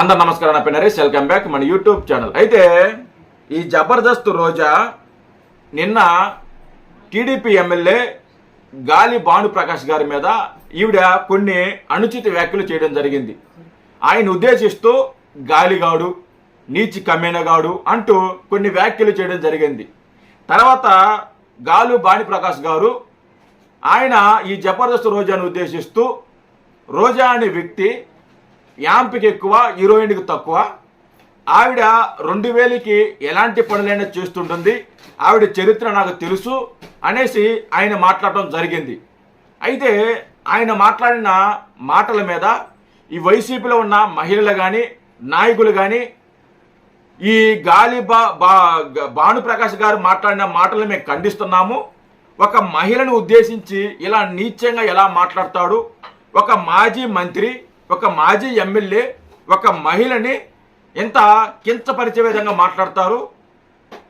అందరు నమస్కారం నా నరేష్ వెల్కమ్ బ్యాక్ మన యూట్యూబ్ ఛానల్. అయితే ఈ జబర్దస్త్ రోజా నిన్న టీడీపీ ఎమ్మెల్యే గాలి భానుప్రకాష్ గారి మీద ఈవిడ కొన్ని అనుచిత వ్యాఖ్యలు చేయడం జరిగింది. ఆయన ఉద్దేశిస్తూ గాలిగాడు నీచి కమ్మేనగాడు అంటూ కొన్ని వ్యాఖ్యలు చేయడం జరిగింది. తర్వాత గాలు ప్రకాష్ గారు ఆయన ఈ జబర్దస్త్ రోజాను ఉద్దేశిస్తూ రోజా అనే వ్యక్తి యాంప్కి ఎక్కువ హీరోయిన్కి తక్కువ. ఆవిడ రెండు వేలకి ఎలాంటి పనులైనా చేస్తుంటుంది. ఆవిడ చరిత్ర నాకు తెలుసు అనేసి ఆయన మాట్లాడటం జరిగింది. అయితే ఆయన మాట్లాడిన మాటల మీద ఈ వైసీపీలో ఉన్న మహిళలు కానీ నాయకులు కానీ ఈ గాలి బా బా భానుప్రకాష్ గారు మాట్లాడిన మాటలు మేము ఖండిస్తున్నాము. ఒక మహిళను ఉద్దేశించి ఇలా నీచంగా ఎలా మాట్లాడతాడు? ఒక మాజీ మంత్రి ఒక మాజీ ఎమ్మెల్యే ఒక మహిళని ఎంత కించపరిచే విధంగా మాట్లాడతారు?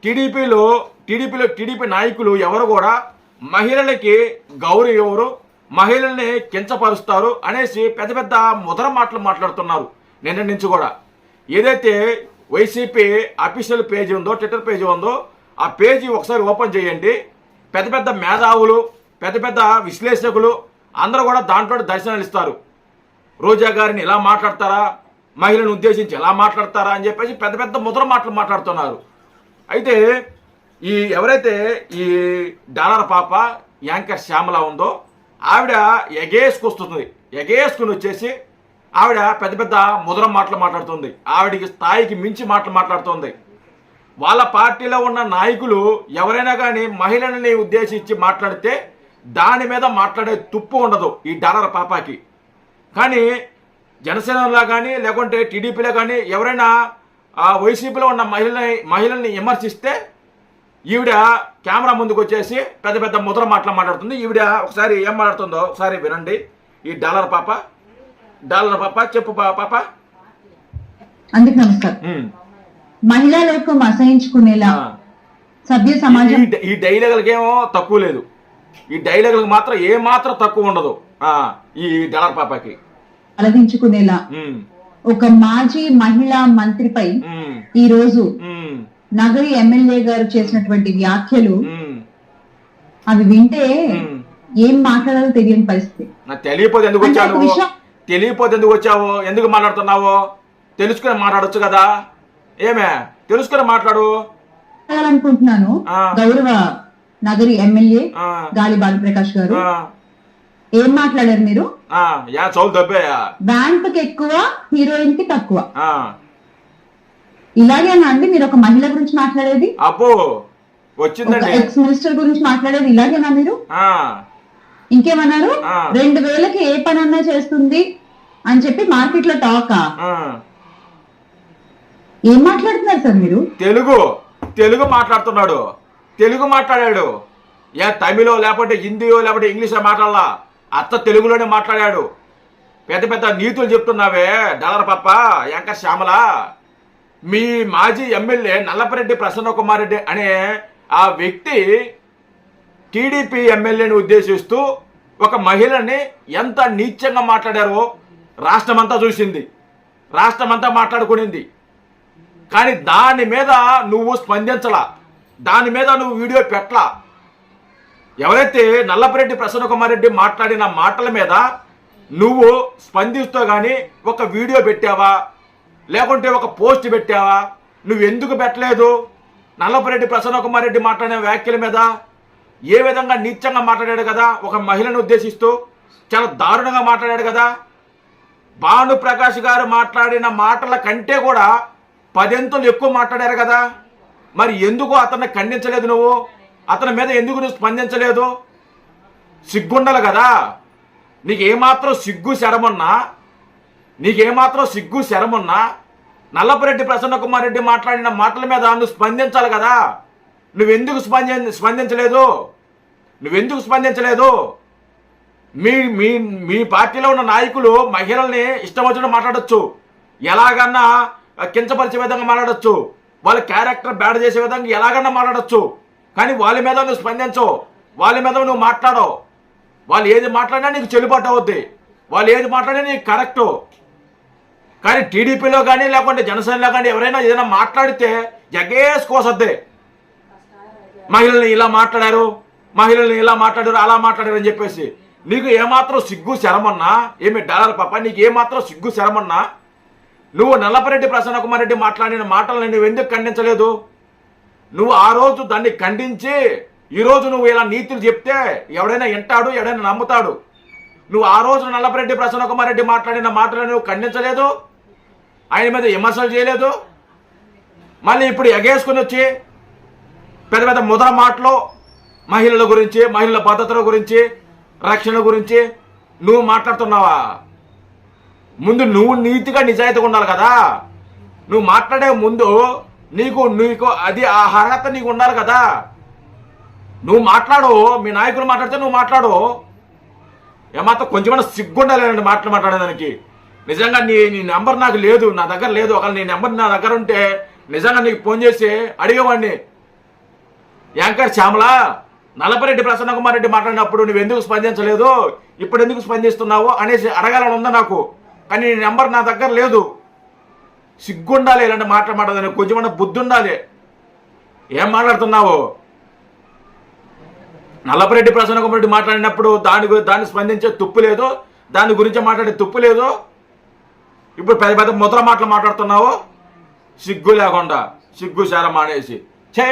టీడీపీలో టీడీపీలో టీడీపీ నాయకులు ఎవరు కూడా మహిళలకి గౌరవం ఎవరు మహిళల్ని కించపరుస్తారు అనేసి పెద్ద పెద్ద ముదర మాటలు మాట్లాడుతున్నారు నిన్న నుంచి కూడా. ఏదైతే వైసీపీ అఫీషియల్ పేజీ ఉందో ట్విట్టర్ పేజీ ఉందో ఆ పేజీ ఒకసారి ఓపెన్ చేయండి. పెద్ద పెద్ద మేధావులు పెద్ద పెద్ద విశ్లేషకులు అందరూ కూడా దాంట్లో దర్శనాలు ఇస్తారు. రోజా గారిని ఎలా మాట్లాడతారా? మహిళను ఉద్దేశించి ఎలా మాట్లాడతారా అని చెప్పేసి పెద్ద పెద్ద ముద్ర మాటలు మాట్లాడుతున్నారు. అయితే ఈ ఎవరైతే ఈ డాలర్ పాప యాంకర్ శ్యామల ఉందో ఆవిడ ఎగేసుకొస్తుంది ఎగేసుకుని వచ్చేసి ఆవిడ పెద్ద పెద్ద ముద్ర మాటలు మాట్లాడుతుంది. ఆవిడికి స్థాయికి మించి మాటలు మాట్లాడుతుంది. వాళ్ళ పార్టీలో ఉన్న నాయకులు ఎవరైనా కానీ మహిళలని ఉద్దేశించి మాట్లాడితే దాని మీద మాట్లాడే తుప్పు ఉండదు ఈ డాలర్ పాపాకి. కానీ జనసేనలో కానీ లేకుంటే టీడీపీలో కానీ ఎవరైనా ఆ వైసీపీలో ఉన్న మహిళని మహిళల్ని విమర్శిస్తే ఈవిడ కెమెరా ముందుకు వచ్చేసి పెద్ద పెద్ద ముద్ర మాటలు మాట్లాడుతుంది. ఈవిడ ఒకసారి ఏం మాట్లాడుతుందో ఒకసారి వినండి. ఈ డాలర్ పాప డాలర్ పాప చెప్పు పాప. అందుకు నమస్కారం. ఉమ్. మహిళా లోకం అసహించుకునేలా. సభ్య సమాజం ఈ- ఈ డైలాగులకి ఏమో తక్కువ లేదు. ఈ డైలాగులకు మాత్రం ఏ మాత్రం తక్కువ ఉండదు. ఈ డాలర్ పాపకి. అలదించుకునేలా. ఒక మాజీ మహిళా మంత్రిపై ఈ రోజు నగరి ఎమ్మెల్యే గారు చేసినటువంటి వ్యాఖ్యలు అవి వింటే. ఏం మాట్లాడాలో తెలియని పరిస్థితి. తెలియపోతే ఎందుకు వచ్చావు? తెలియపోతే ఎందుకు వచ్చావు? ఎందుకు మాట్లాడుతున్నావు? తెలుసుకుని మాట్లాడొచ్చు కదా. ఏమే? తెలుసుకుని మాట్లాడు. మాట్లాడాలనుకుంటున్నాను ఆ. గౌరవ నగరి ఎమ్మెల్యే గాలి బాలప్రకాష్ గారు. ఏం మాట్లాడారు మీరు? బ్యాంక్కి ఎక్కువ హీరోయిన్కి తక్కువ ఇలాగేనా అండి మీరు ఒక మహిళ గురించి మాట్లాడేది? అబ్బో వచ్చిందండి. ఎక్స్ మినిస్టర్ గురించి మాట్లాడేది ఇలాగేనా మీరు? ఆ, ఇంకేమన్నారు. రెండు వేలకి ఏ పని అన్నా చేస్తుంది అని చెప్పి మార్కెట్లో టాకా. ఏం మాట్లాడుతున్నారు సార్ మీరు? తెలుగు తెలుగు మాట్లాడుతున్నాడు. తెలుగు మాట్లాడాడు. ఏ తమిళో లేకపోతే హిందీయో లేకపోతే ఇంగ్లీషో మాట్లాడాలా? అత్త తెలుగులోనే మాట్లాడాడు. పెద్ద పెద్ద నీతులు చెప్తున్నావే డాలర్ పప్ప ఎంక శ్యామల. మీ మాజీ ఎమ్మెల్యే నల్లపరెడ్డి ప్రసన్న కుమార్ రెడ్డి అనే ఆ వ్యక్తి టీడీపీ ఎమ్మెల్యేని ఉద్దేశిస్తూ ఒక మహిళని ఎంత నీచంగా మాట్లాడారో రాష్ట్రమంతా చూసింది. రాష్ట్రమంతా మాట్లాడుకునింది. కానీ దాని మీద నువ్వు స్పందించలా. దాని మీద నువ్వు వీడియో పెట్టలా. ఎవరైతే నల్లపరెడ్డి ప్రసన్న కుమార్ రెడ్డి మాట్లాడిన మాటల మీద నువ్వు స్పందిస్తూ కానీ ఒక వీడియో పెట్టావా? లేకుంటే ఒక పోస్ట్ పెట్టావా? నువ్వు ఎందుకు పెట్టలేదు? నల్లపరెడ్డి ప్రసన్న కుమార్ రెడ్డి మాట్లాడిన వ్యాఖ్యల మీద ఏ విధంగా నీచంగా మాట్లాడాడు కదా? ఒక మహిళను ఉద్దేశిస్తూ చాలా దారుణంగా మాట్లాడాడు కదా? భాను ప్రకాష్ గారు మాట్లాడిన మాటల కంటే కూడా పదెంతులు ఎక్కువ మాట్లాడారు కదా? మరి ఎందుకు అతన్ని ఖండించలేదు నువ్వు? అతని మీద ఎందుకు నువ్వు స్పందించలేదు? సిగ్గుండాలి కదా. నీకేమాత్రం సిగ్గు శరమున్నా నీకేమాత్రం సిగ్గు శరమున్నా నల్లపరెడ్డి ప్రసన్న కుమార్ రెడ్డి మాట్లాడిన మాటల మీద నువ్వు స్పందించాలి కదా. నువ్వెందుకు స్పంది స్పందించలేదు? నువ్వెందుకు స్పందించలేదు? మీ మీ మీ పార్టీలో ఉన్న నాయకులు మహిళల్ని ఇష్టం వచ్చినట్టు మాట్లాడచ్చు. ఎలాగన్నా కించపరిచే విధంగా మాట్లాడచ్చు. వాళ్ళ క్యారెక్టర్ బ్యాడ్ చేసే విధంగా ఎలాగన్నా మాట్లాడచ్చు. కానీ వాళ్ళ మీద నువ్వు స్పందించవు. వాళ్ళ మీద నువ్వు మాట్లాడవు. వాళ్ళు ఏది మాట్లాడినా నీకు చెల్లుబాటు అవుద్ది. వాళ్ళు ఏది మాట్లాడినా నీకు కరెక్టు. కానీ టీడీపీలో కానీ లేకుంటే జనసేనలో కానీ ఎవరైనా ఏదైనా మాట్లాడితే జగేసుకోసద్దే మహిళల్ని ఇలా మాట్లాడారు మహిళల్ని ఇలా మాట్లాడారు అలా మాట్లాడారు అని చెప్పేసి. నీకు ఏమాత్రం సిగ్గు శరమన్నా ఏమి డాలర్ పాప నీకు ఏమాత్రం సిగ్గు శరమన్నా నువ్వు నల్లపరెడ్డి ప్రసన్న కుమార్ రెడ్డి మాట్లాడిన మాటలను నువ్వు ఎందుకు ఖండించలేదు? నువ్వు ఆ రోజు దాన్ని ఖండించి ఈరోజు నువ్వు ఇలా నీతులు చెప్తే ఎవడైనా వింటాడు ఎవడైనా నమ్ముతాడు. నువ్వు ఆ రోజు నల్లపరెడ్డి ప్రసన్న కుమార్ రెడ్డి మాట్లాడిన మాటలను నువ్వు ఖండించలేదు? ఆయన మీద విమర్శలు చేయలేదు? మళ్ళీ ఇప్పుడు ఎగేసుకుని వచ్చి పెద్ద పెద్ద ముద్ర మాటలు మహిళల గురించి మహిళల భద్రతల గురించి రక్షణ గురించి నువ్వు మాట్లాడుతున్నావా? ముందు నువ్వు నీతిగా నిజాయితీగా ఉండాలి కదా. నువ్వు మాట్లాడే ముందు నీకు నీకు అది ఆ అర్హత నీకు ఉండాలి కదా. నువ్వు మాట్లాడు మీ నాయకులు మాట్లాడితే నువ్వు మాట్లాడు. ఏమాత్రం కొంచెమైనా సిగ్గుండాలండి మాటలు మాట్లాడేదానికి. నిజంగా నీ నీ నెంబర్ నాకు లేదు నా దగ్గర లేదు. ఒకవేళ నీ నెంబర్ నా దగ్గర ఉంటే నిజంగా నీకు ఫోన్ చేసి అడిగేవాడిని. యాంకర్ శ్యామల నలపరెడ్డి ప్రసన్న కుమార్ రెడ్డి మాట్లాడినప్పుడు నువ్వు ఎందుకు స్పందించలేదు? ఇప్పుడు ఎందుకు స్పందిస్తున్నావు? అనేసి అడగాలని ఉందా నాకు? కానీ నీ నెంబర్ నా దగ్గర లేదు. సిగ్గుండాలి ఇలాంటి మాటలు మాట్లాడదని కొంచెం బుద్ధి ఉండాలి ఏం మాట్లాడుతున్నావు? నల్లపరెడ్డి ప్రసన్నకుమారెడ్డి రెడ్డి మాట్లాడినప్పుడు దాని దాన్ని స్పందించే తుప్పు లేదు దాని గురించి మాట్లాడే తుప్పు లేదు. ఇప్పుడు పెద్ద పెద్ద ముద్ర మాటలు మాట్లాడుతున్నావు? సిగ్గు లేకుండా సిగ్గు శారం మానేసి చే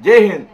జై హింద్.